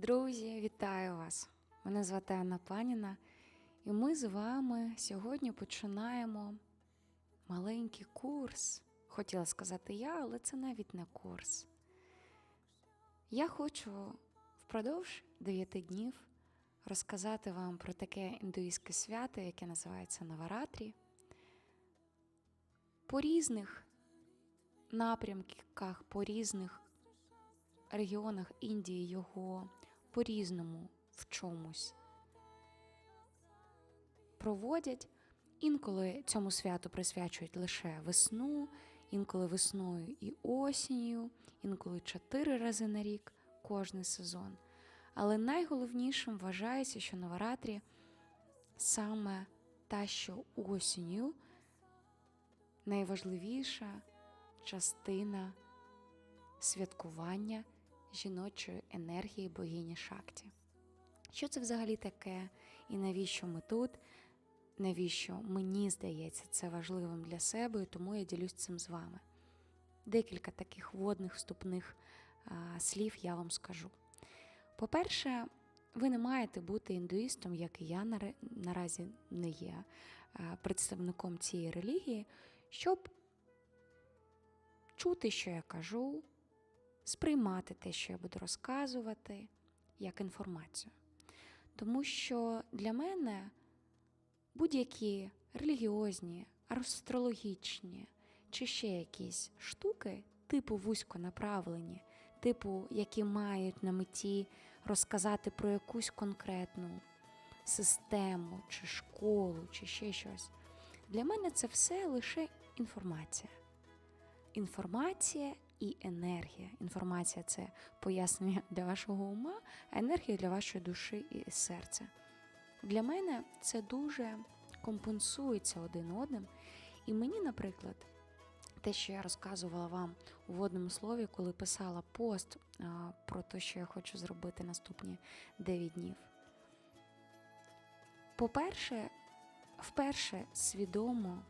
Друзі, вітаю вас! Мене звати Анна Паніна, і ми з вами сьогодні починаємо маленький курс. Хотіла сказати я, але це навіть не курс. Я хочу впродовж 9 днів розказати вам про таке індуїзьке свято, яке називається Наваратрі. По різних напрямках, по різних регіонах Індії його по-різному в чомусь проводять. Інколи цьому святу присвячують лише весну, інколи весною і осінню, інколи чотири рази на рік кожний сезон. Але найголовнішим вважається, що Наваратрі саме та, що осінню найважливіша частина святкування жіночої енергії богині Шакті. Що це взагалі таке, і навіщо ми тут? Навіщо мені здається це важливим для себе, і тому я ділюсь цим з вами. Декілька таких водних вступних а, слів я вам скажу. По-перше, ви не маєте бути індуїстом, як і я наразі не є представником цієї релігії, щоб чути, що я кажу, сприймати те, що я буду розказувати, як інформацію. Тому що для мене будь-які релігіозні, астрологічні чи ще якісь штуки, типу вузьконаправлені, типу, які мають на меті розказати про якусь конкретну систему, чи школу, чи ще щось. Для мене це все лише інформація. Інформація і енергія. Інформація це пояснення для вашого ума, а енергія для вашої душі і серця. Для мене це дуже компенсується один одним. І мені, наприклад, те, що я розказувала вам у водному слові, коли писала пост про те, що я хочу зробити наступні 9 днів. По-перше, вперше свідомо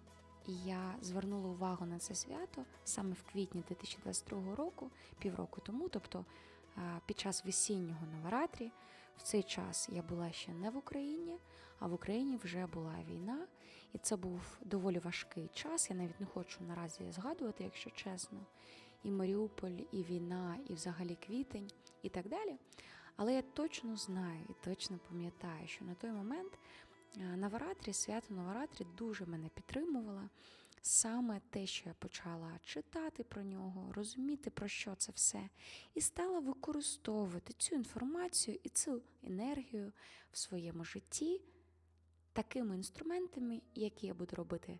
я звернула увагу на це свято саме в квітні 2022 року, півроку тому, тобто під час весіннього Наваратрі. В цей час я була ще не в Україні, а в Україні вже була війна, і це був доволі важкий час. Я навіть не хочу наразі згадувати, якщо чесно. І Маріуполь, і війна, і взагалі квітень, і так далі. Але я точно знаю і точно пам'ятаю, що на той момент Наваратрі, свято Наваратрі дуже мене підтримувало. Саме те, що я почала читати про нього, розуміти, про що це все, і стала використовувати цю інформацію і цю енергію в своєму житті такими інструментами, які я буду робити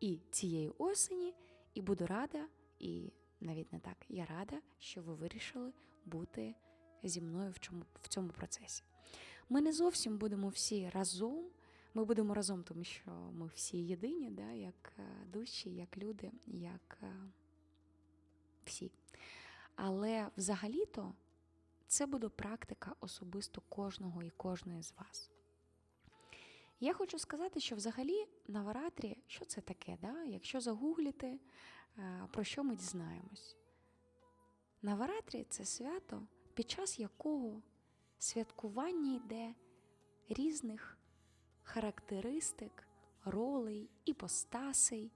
і цієї осені, і буду рада, і навіть не так, я рада, що ви вирішили бути зі мною в цьому, в цьому процесі. Ми не зовсім будемо всі разом. Ми будемо разом, тому що ми всі єдині, да, як е, душі, як люди, як е, всі. Але взагалі-то це буде практика особисто кожного і кожної з вас. Я хочу сказати, що взагалі Наваратрі, що це таке, да? якщо загугліти, е, про що ми дізнаємось. Наваратрі це свято, під час якого святкування йде різних характеристик, ролей, іпостасей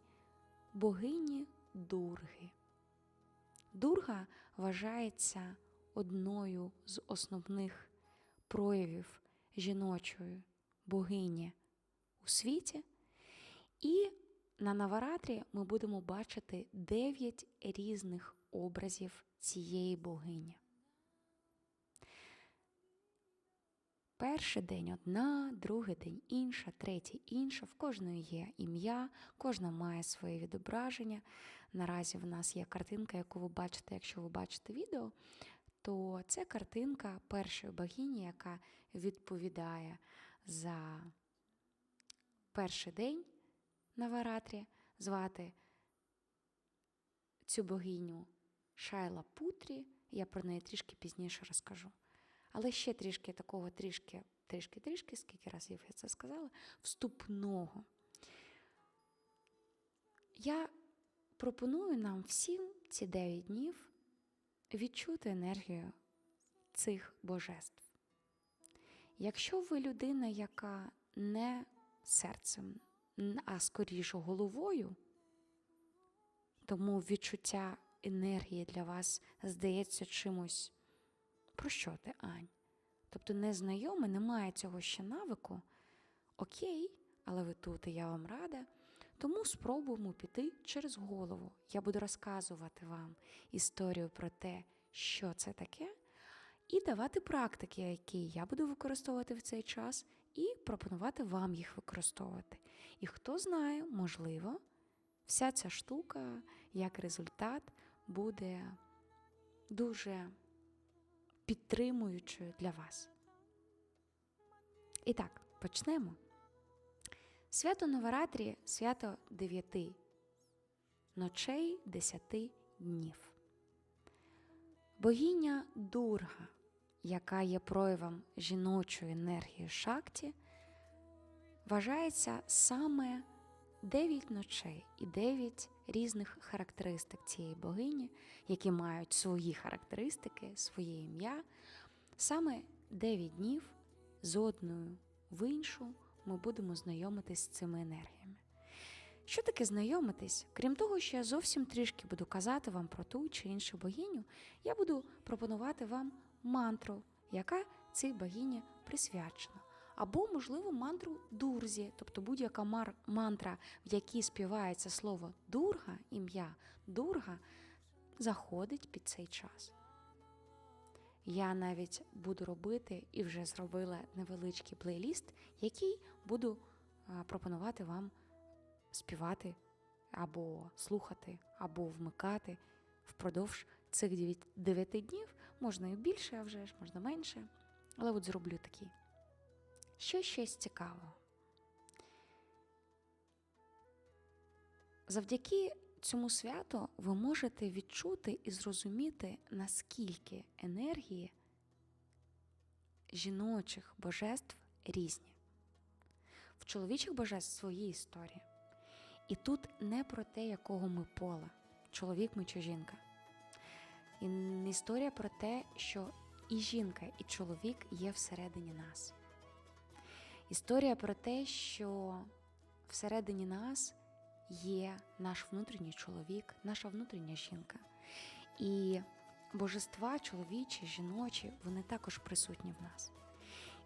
богині Дурги. Дурга вважається одною з основних проявів жіночої богині у світі. І на Наваратрі ми будемо бачити дев'ять різних образів цієї богині. Перший день одна, другий день інша, третій інша. В кожної є ім'я, кожна має своє відображення. Наразі в нас є картинка, яку ви бачите, якщо ви бачите відео, то це картинка першої богині, яка відповідає за перший день на Варатрі, звати цю богиню Шайла Путрі. Я про неї трішки пізніше розкажу. Але ще трішки такого, трішки, трішки, трішки, скільки разів я це сказала, вступного. Я пропоную нам всім ці 9 днів відчути енергію цих божеств. Якщо ви людина, яка не серцем, а скоріше головою, тому відчуття енергії для вас здається чимось. Про що ти, Ань? Тобто незнайоме, немає цього ще навику. Окей, але ви тут, і я вам рада. Тому спробуємо піти через голову. Я буду розказувати вам історію про те, що це таке, і давати практики, які я буду використовувати в цей час, і пропонувати вам їх використовувати. І хто знає, можливо, вся ця штука, як результат, буде дуже підтримуючою для вас. І так, почнемо. Свято Новоратрі свято дев'яти ночей десяти днів. Богиня Дурга, яка є проявом жіночої енергії шакті, вважається саме дев'ять ночей і дев'ять різних характеристик цієї богині, які мають свої характеристики, своє ім'я. Саме дев'ять днів з одною в іншу ми будемо знайомитись з цими енергіями. Що таке знайомитись? Крім того, що я зовсім трішки буду казати вам про ту чи іншу богиню, я буду пропонувати вам мантру, яка цій богині присвячена. Або, можливо, мантру дурзі, тобто будь-яка мар- мантра, в якій співається слово дурга, ім'я дурга, заходить під цей час. Я навіть буду робити і вже зробила невеличкий плейліст, який буду пропонувати вам співати або слухати, або вмикати впродовж цих дев'ять- дев'яти днів. Можна і більше, а вже ж, можна менше. Але от зроблю такий. Ще з цікавого? Завдяки цьому святу ви можете відчути і зрозуміти, наскільки енергії жіночих божеств різні. В чоловічих божеств свої історії. І тут не про те, якого ми пола, чоловік ми чи жінка. І історія про те, що і жінка, і чоловік є всередині нас. Історія про те, що всередині нас є наш внутрішній чоловік, наша внутрішня жінка. І божества, чоловічі, жіночі, вони також присутні в нас.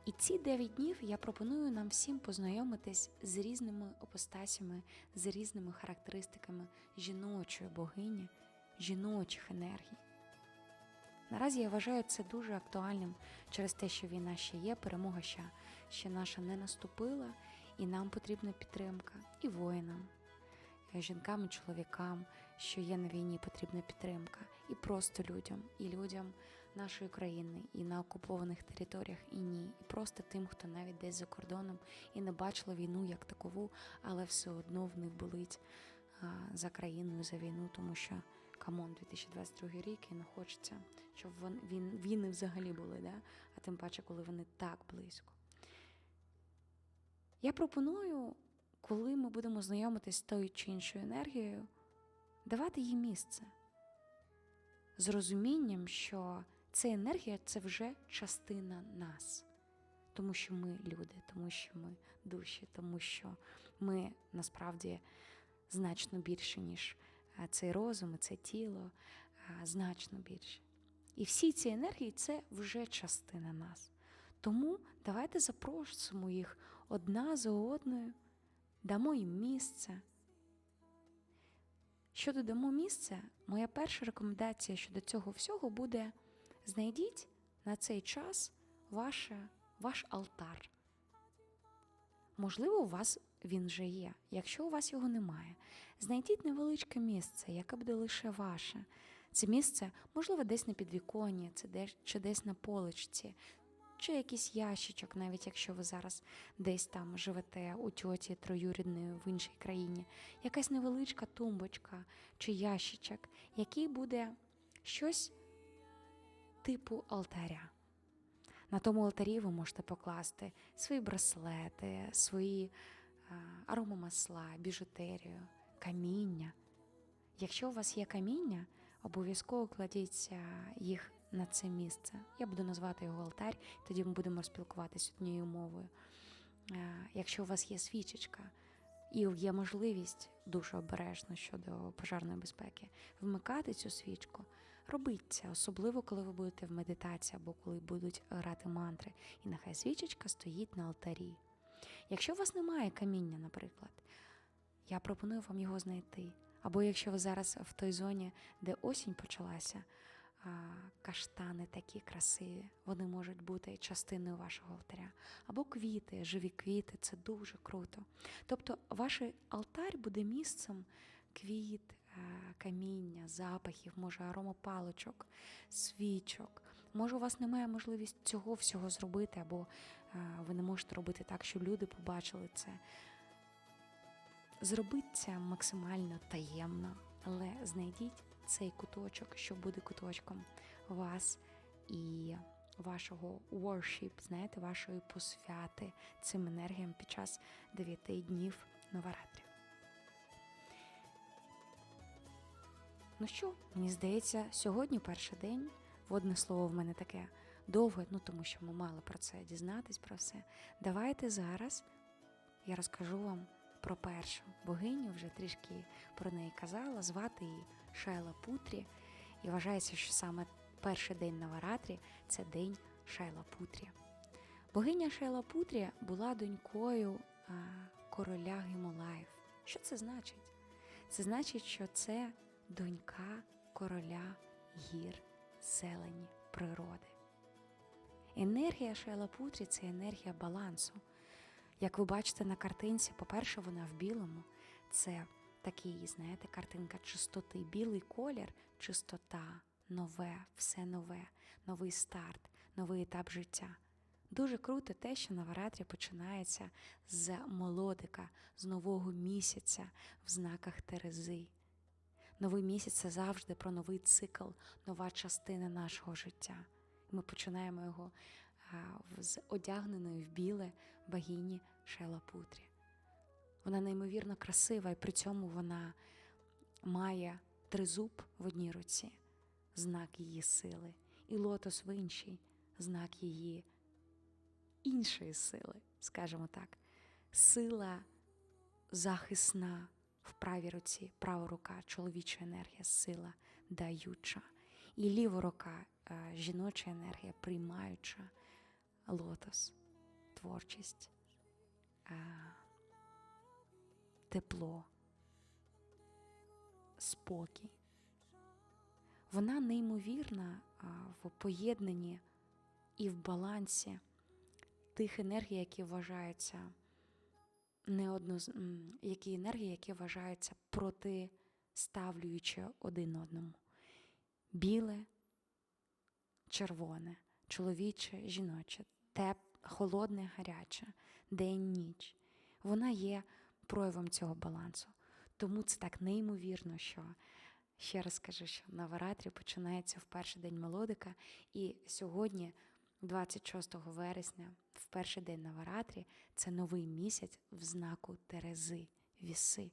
І ці дев'ять днів я пропоную нам всім познайомитись з різними опостасями, з різними характеристиками жіночої богині, жіночих енергій. Наразі я вважаю це дуже актуальним через те, що війна ще є, перемога ще, ще наша не наступила, і нам потрібна підтримка і воїнам, і жінкам і чоловікам, що є на війні, потрібна підтримка, і просто людям, і людям нашої країни, і на окупованих територіях, і ні, і просто тим, хто навіть десь за кордоном і не бачила війну як такову, але все одно в них болить за країною, за війну, тому що камон, 2022 рік і не хочеться, щоб вон, він, війни взагалі були, да? а тим паче, коли вони так близько. Я пропоную, коли ми будемо знайомитись з тою чи іншою енергією, давати їй місце з розумінням, що ця енергія це вже частина нас, тому що ми люди, тому що ми душі, тому що ми насправді значно більше, ніж цей розум, і це тіло, значно більше. І всі ці енергії це вже частина нас. Тому давайте запросимо їх одна за одною, дамо їм місце. Що додамо місце, моя перша рекомендація щодо цього всього буде: знайдіть на цей час ваше, ваш алтар. Можливо, у вас він вже є. Якщо у вас його немає, знайдіть невеличке місце, яке буде лише ваше. Це місце, можливо, десь на підвіконні, чи десь на поличці, чи якийсь ящичок, навіть якщо ви зараз десь там живете у тьоті троюрідної в іншій країні, якась невеличка тумбочка чи ящичок, який буде щось типу алтаря. На тому алтарі ви можете покласти свої браслети, свої а, аромамасла, біжутерію, каміння. Якщо у вас є каміння, обов'язково кладіть їх на це місце. Я буду назвати його алтарь, тоді ми будемо спілкуватися однією мовою. Е, Якщо у вас є свічечка і є можливість дуже обережно щодо пожежної безпеки, вмикати цю свічку, робіть це, особливо коли ви будете в медитації або коли будуть грати мантри. І нехай свічечка стоїть на алтарі. Якщо у вас немає каміння, наприклад, я пропоную вам його знайти. Або якщо ви зараз в той зоні, де осінь почалася, каштани такі красиві, вони можуть бути частиною вашого алтаря. Або квіти, живі квіти це дуже круто. Тобто, ваш алтар буде місцем квіт, каміння, запахів, може аромопалочок, свічок. Може, у вас немає можливості цього всього зробити, або ви не можете робити так, щоб люди побачили це. Зробіть це максимально таємно, але знайдіть цей куточок, що буде куточком вас і вашого worship, знаєте, вашої посвяти цим енергіям під час дев'яти днів Новаратрі. Ну що, мені здається, сьогодні перший день. Водне слово в мене таке довге, ну тому що ми мали про це дізнатись, про все. Давайте зараз я розкажу вам про першу богиню, вже трішки про неї казала, звати її Шайла Путрі. І вважається, що саме перший день Наваратрі це день Шайла Путрі. Богиня Шайла Путрі була донькою короля Гімалаїв. Що це значить? Це значить, що це донька короля гір, зелені, природи. Енергія Шайлапутрі це енергія балансу. Як ви бачите на картинці, по-перше, вона в білому. Це такий, знаєте, картинка чистоти, білий колір, чистота, нове, все нове, новий старт, новий етап життя. Дуже круто те, що Наваратрі починається з молодика, з нового місяця в знаках Терези. Новий місяць це завжди про новий цикл, нова частина нашого життя. Ми починаємо його з одягненої в біле богині Шелапутрі. Вона неймовірно красива, і при цьому вона має тризуб в одній руці, знак її сили, і лотос в іншій, знак її іншої сили, скажімо так. Сила захисна в правій руці, права рука, чоловіча енергія, сила даюча, і ліва рука, е, жіноча енергія, приймаюча лотос, творчість, е, тепло, спокій. Вона неймовірна в поєднанні і в балансі тих енергій, які вважаються неодноз... які енергії, які вважаються протиставлюючи один одному. Біле, червоне, чоловіче, жіноче, теп, холодне, гаряче, день, ніч. Вона є проявом цього балансу. Тому це так неймовірно, що ще раз скажу, що Наваратрі починається в перший день мелодика, і сьогодні, 26 вересня, в перший день Наваратрі, це новий місяць в знаку Терези, віси,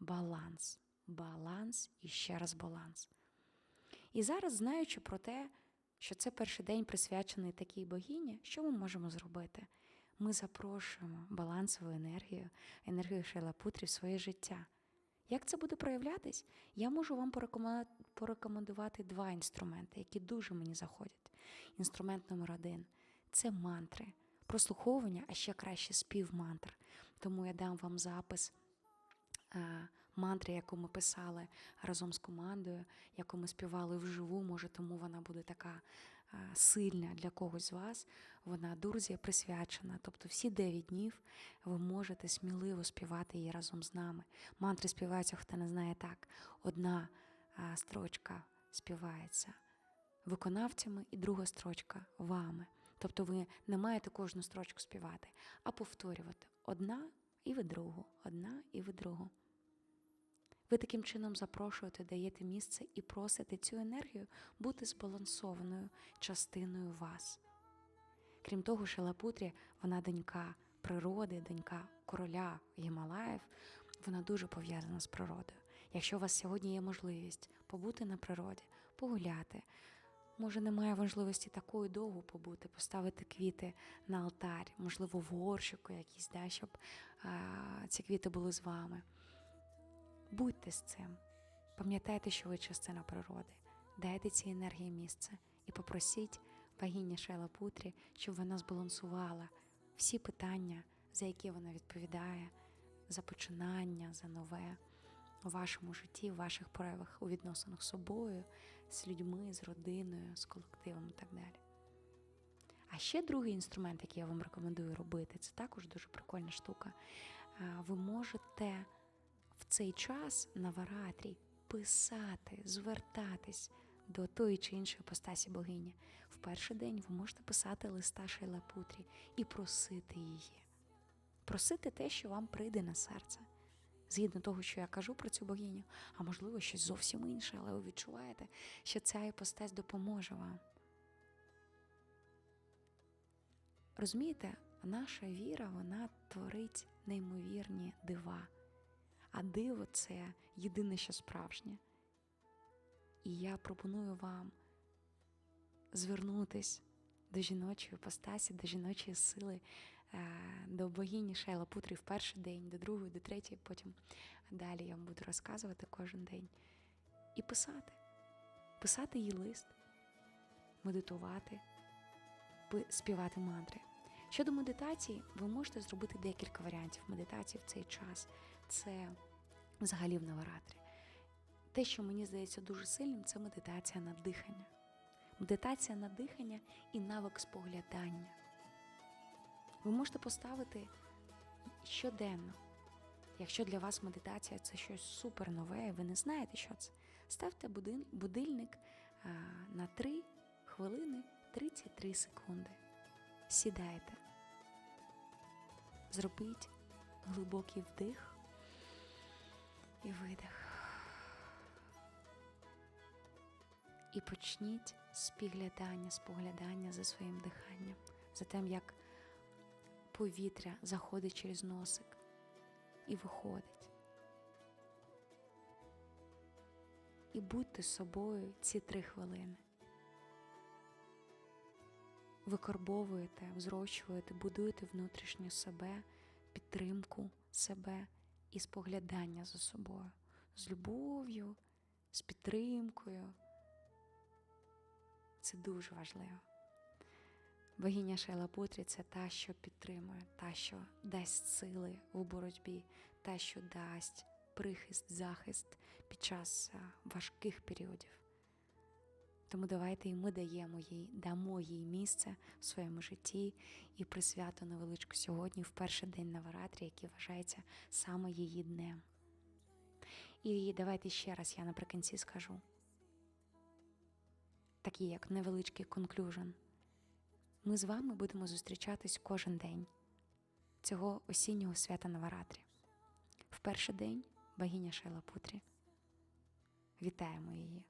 баланс, баланс і ще раз баланс. І зараз, знаючи про те, що це перший день присвячений такій богині, що ми можемо зробити? Ми запрошуємо балансову енергію, енергію Шелапутрі в своє життя. Як це буде проявлятись? Я можу вам порекомендувати два інструменти, які дуже мені заходять. Інструмент номер один це мантри, прослуховування, а ще краще спів мантр. Тому я дам вам запис е, мантри, яку ми писали разом з командою, яку ми співали вживу. Може, тому вона буде така е, сильна для когось з вас. Вона дурзія присвячена. Тобто всі 9 днів ви можете сміливо співати її разом з нами. Мантри співаються, хто не знає так. Одна е, строчка співається виконавцями, і друга строчка вами. Тобто ви не маєте кожну строчку співати, а повторювати одна і ви другу, одна і ви другу. Ви таким чином запрошуєте, даєте місце і просите цю енергію бути збалансованою частиною вас. Крім того, Шелапутрі, вона донька природи, донька короля Гімалаїв, вона дуже пов'язана з природою. Якщо у вас сьогодні є можливість побути на природі, погуляти, Може, немає можливості такою довго побути, поставити квіти на алтарь, можливо, в горщику якийсь, да, щоб а, ці квіти були з вами. Будьте з цим. Пам'ятайте, що ви частина природи. Дайте цій енергії місце і попросіть богині Шайла Путрі, щоб вона збалансувала всі питання, за які вона відповідає, за починання, за нове у вашому житті, в ваших проявах у відносинах з собою, з людьми, з родиною, з колективом і так далі. А ще другий інструмент, який я вам рекомендую робити, це також дуже прикольна штука. Ви можете в цей час на варатрі писати, звертатись до тої чи іншої постасі богині. В перший день ви можете писати листа Шайлапутрі і просити її. Просити те, що вам прийде на серце. Згідно того, що я кажу про цю богиню, а можливо щось зовсім інше, але ви відчуваєте, що ця іпостась допоможе вам. Розумієте, наша віра вона творить неймовірні дива. А диво це єдине, що справжнє. І я пропоную вам звернутись до жіночої постасі, до жіночої сили, е, до богині Шайла Путрі в перший день, до другої, до третьої, потім далі я вам буду розказувати кожен день. І писати, писати їй лист, медитувати, співати мантри. Щодо медитації, ви можете зробити декілька варіантів медитації в цей час. Це взагалі в Наваратрі. Те, що мені здається дуже сильним, це медитація на дихання. Медитація на дихання і навик споглядання. Ви можете поставити щоденно. Якщо для вас медитація це щось супер нове, і ви не знаєте, що це, ставте будильник на 3 хвилини 33 секунди. Сідайте. Зробіть глибокий вдих і видих. І почніть спіглядання, споглядання за своїм диханням, за тим, як повітря заходить через носик і виходить. І будьте собою ці три хвилини. Викорбовуєте, взрощуєте, будуєте внутрішню себе, підтримку себе і споглядання за собою, з любов'ю, з підтримкою. Це дуже важливо. Богиня Шайла Путрі це та, що підтримує, та, що дасть сили у боротьбі, та, що дасть прихист, захист під час важких періодів. Тому давайте і ми даємо їй, дамо їй місце в своєму житті і присвято невеличку сьогодні в перший день Наваратрі, який вважається саме її днем. І давайте ще раз я наприкінці скажу такий як невеличкий конклюжн. Ми з вами будемо зустрічатись кожен день цього осіннього свята Наваратрі. В перший день богиня Шайла Путрі. Вітаємо її.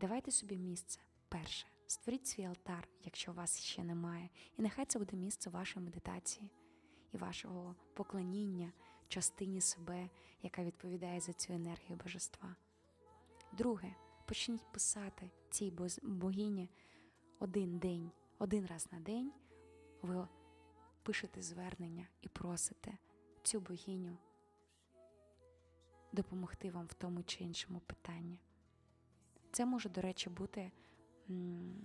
Давайте собі місце перше. Створіть свій алтар, якщо вас ще немає, і нехай це буде місце вашої медитації і вашого поклоніння частині себе, яка відповідає за цю енергію божества. Друге, почніть писати цій богині один день, один раз на день. Ви пишете звернення і просите цю богиню допомогти вам в тому чи іншому питанні. Це може, до речі, бути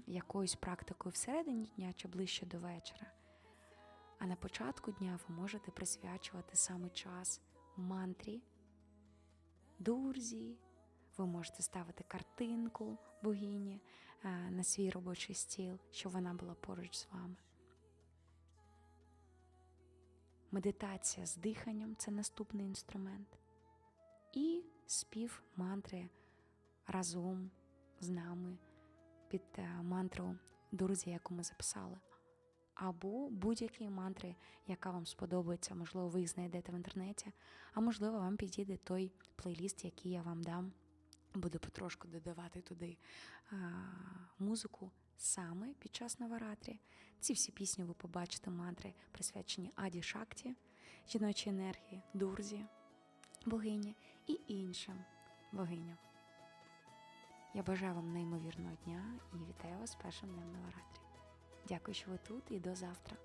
якоюсь практикою всередині дня чи ближче до вечора. А на початку дня ви можете присвячувати саме час мантрі, дурзі. Ви можете ставити картинку богині е, на свій робочий стіл, щоб вона була поруч з вами. Медитація з диханням це наступний інструмент. І спів мантри разом з нами під е, мантру Дурзі, яку ми записали. Або будь-які мантри, яка вам сподобається, можливо, ви їх знайдете в інтернеті, а можливо, вам підійде той плейліст, який я вам дам. Буду потрошку додавати туди а, музику саме під час Наваратрі. Ці всі пісні ви побачите мантри, присвячені Аді Шакті, жіночій енергії, Дурзі, богині і іншим богиням. Я бажаю вам неймовірного дня і вітаю вас першим днем на Варатрі. Дякую, що ви тут, і до завтра.